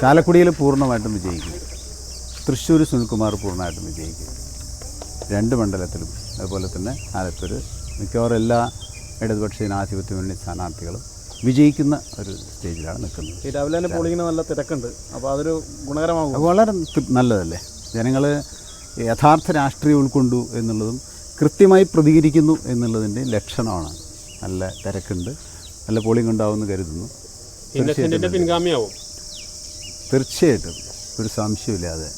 ചാലക്കുടിയിൽ പൂർണമായിട്ടും വിജയിക്കും. തൃശ്ശൂർ സുനിൽകുമാർ പൂർണമായിട്ടും വിജയിക്കും. രണ്ട് മണ്ഡലത്തിലും അതുപോലെ തന്നെ ആലത്തൂർ. മിക്കവാറും എല്ലാ ഇടതുപക്ഷ ജനാധിപത്യ മുന്നണി സ്ഥാനാർത്ഥികളും വിജയിക്കുന്ന ഒരു സ്റ്റേജിലാണ് നിൽക്കുന്നത്. രാവിലെ തന്നെ പോളിങ്ങിന് നല്ല തിരക്കുണ്ട്. അപ്പോൾ അതൊരു ഗുണകരമാകും വളരെ നല്ലതല്ലേ? ജനങ്ങൾ യഥാർത്ഥ രാഷ്ട്രീയം ഉൾക്കൊണ്ടു എന്നുള്ളതും കൃത്യമായി പ്രതികരിക്കുന്നു എന്നുള്ളതിന്റെ ലക്ഷണമാണ്. നല്ല തിരക്കുണ്ട്. നല്ല പോളിംഗ് ഉണ്ടാവുമെന്ന് കരുതുന്നു. ഇന്നസെന്റിന്റെ പിൻഗാമിയാവും? തീർച്ചയായിട്ടും. ഒരു സംശയമില്ലാതെ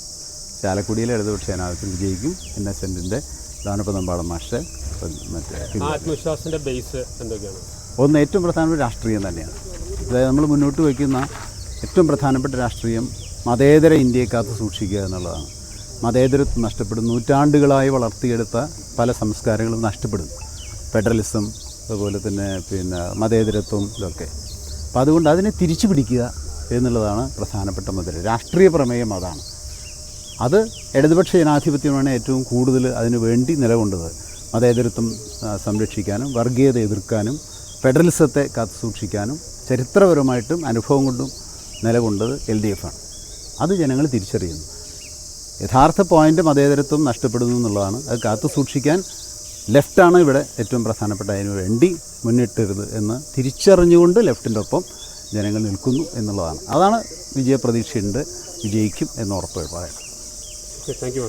ചാലക്കുടിയിലെ ഇടതുപക്ഷ ജനാധിപത്യം വിജയിക്കും. ഇന്നസെന്റിന്റെ ദാനപദമ്പാടം മാഷ് മറ്റേ ആത്മവിശ്വാസത്തിന്റെ ബേസ് എന്തൊക്കെയാണ്? ഒന്ന് ഏറ്റവും പ്രധാനപ്പെട്ട രാഷ്ട്രീയം തന്നെയാണ്. അതായത് നമ്മൾ മുന്നോട്ട് വയ്ക്കുന്ന ഏറ്റവും പ്രധാനപ്പെട്ട രാഷ്ട്രീയം മതേതര ഇന്ത്യയെ കാത്തു സൂക്ഷിക്കുക എന്നുള്ളതാണ്. മതേതരത്വം നഷ്ടപ്പെടും. നൂറ്റാണ്ടുകളായി വളർത്തിയെടുത്ത പല സംസ്കാരങ്ങളും നഷ്ടപ്പെടും. ഫെഡറലിസം അതുപോലെ തന്നെ പിന്നെ മതേതരത്വം ഇതൊക്കെ. അപ്പോൾ അതുകൊണ്ട് അതിനെ തിരിച്ചു പിടിക്കുക എന്നുള്ളതാണ് പ്രധാനപ്പെട്ട മുതൽ രാഷ്ട്രീയ പ്രമേയം അതാണ്. അത് ഇടതുപക്ഷ ജനാധിപത്യമാണ് ഏറ്റവും കൂടുതൽ അതിനു വേണ്ടി നിലകൊണ്ടത്. മതേതരത്വം സംരക്ഷിക്കാനും വർഗീയത എതിർക്കാനും ഫെഡറലിസത്തെ കാത്തു സൂക്ഷിക്കാനും ചരിത്രപരമായിട്ടും അനുഭവം കൊണ്ടും നിലകൊണ്ടത് എൽ ഡി എഫ് ആണ്. അത് ജനങ്ങൾ തിരിച്ചറിയുന്നു. യഥാർത്ഥ പോയിന്റ് മതേതരത്വം നഷ്ടപ്പെടുന്നു എന്നുള്ളതാണ്. അത് കാത്തു സൂക്ഷിക്കാൻ ലെഫ്റ്റാണ് ഇവിടെ ഏറ്റവും പ്രധാനപ്പെട്ട. അതിനു വേണ്ടി മുന്നിട്ടരുത് എന്ന് തിരിച്ചറിഞ്ഞുകൊണ്ട് ലെഫ്റ്റിന്റെ ഒപ്പം ജനങ്ങൾ നിൽക്കുന്നു എന്നുള്ളതാണ്. അതാണ് വിജയപ്രതീക്ഷയുണ്ട്. വിജയിക്കും എന്ന് ഉറപ്പ് പറയാം താങ്ക് യു